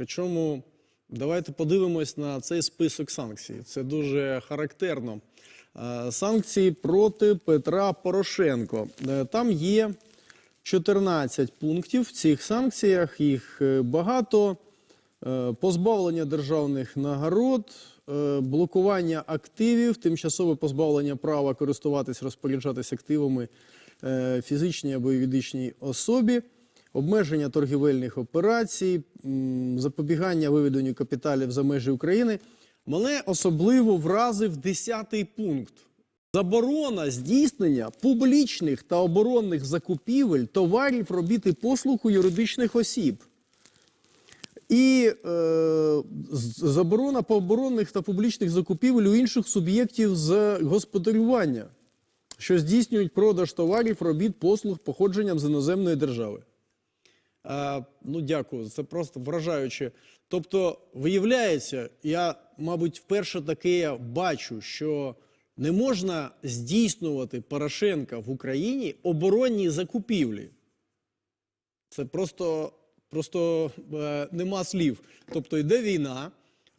Причому давайте подивимось на цей список санкцій. Це дуже характерно. Е, Санкції проти Петра Порошенко. Е, Там є 14 пунктів в цих санкціях, їх е, багато. Позбавлення державних нагород, блокування активів, тимчасове позбавлення права користуватись, розпоряджатись активами фізичній або юридичній особі, обмеження торгівельних операцій, запобігання виведенню капіталів за межі України. Мене особливо вразив 10-й пункт. Заборона здійснення публічних та оборонних закупівель товарів, робіт і послуг у юридичних осіб. І е, заборона по та публічних закупівель у інших суб'єктів з господарювання, що здійснюють продаж товарів, робіт, послуг походженням з іноземної держави. Ну, дякую, це просто вражаюче. Тобто, виявляється, я, мабуть, вперше таке бачу, що не можна здійснювати Порошенка в Україні оборонні закупівлі. Це просто, просто е, нема слів. Тобто йде війна.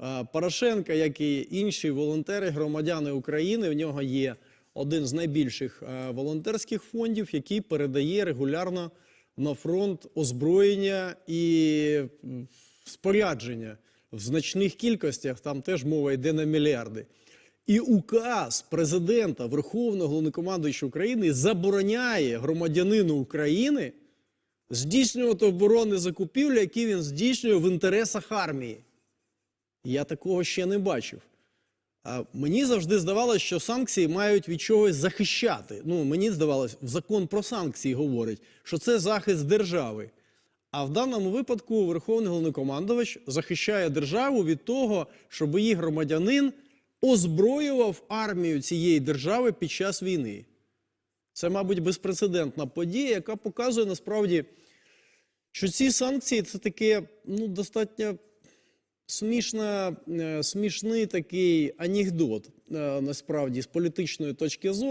е, Порошенка, як і інші волонтери, громадяни України, в нього є один з найбільших е, волонтерських фондів, який передає регулярно на фронт озброєння і спорядження в значних кількостях. Там теж мова йде на мільярди. І указ президента Верховного Головнокомандуючого України забороняє громадянину України здійснювати оборонні закупівлі, які він здійснює в інтересах армії. Я такого ще не бачив. Мені завжди здавалося, що санкції мають від чогось захищати. Ну, мені здавалось, закон про санкції говорить, що це захист держави. А в даному випадку Верховний Головнокомандувач захищає державу від того, щоб її громадянин озброював армію цієї держави під час війни. Це, мабуть, безпрецедентна подія, яка показує насправді, що ці санкції це таке ну, достатньо смішна, е, смішний такий анекдот, е, насправді, з політичної точки зору.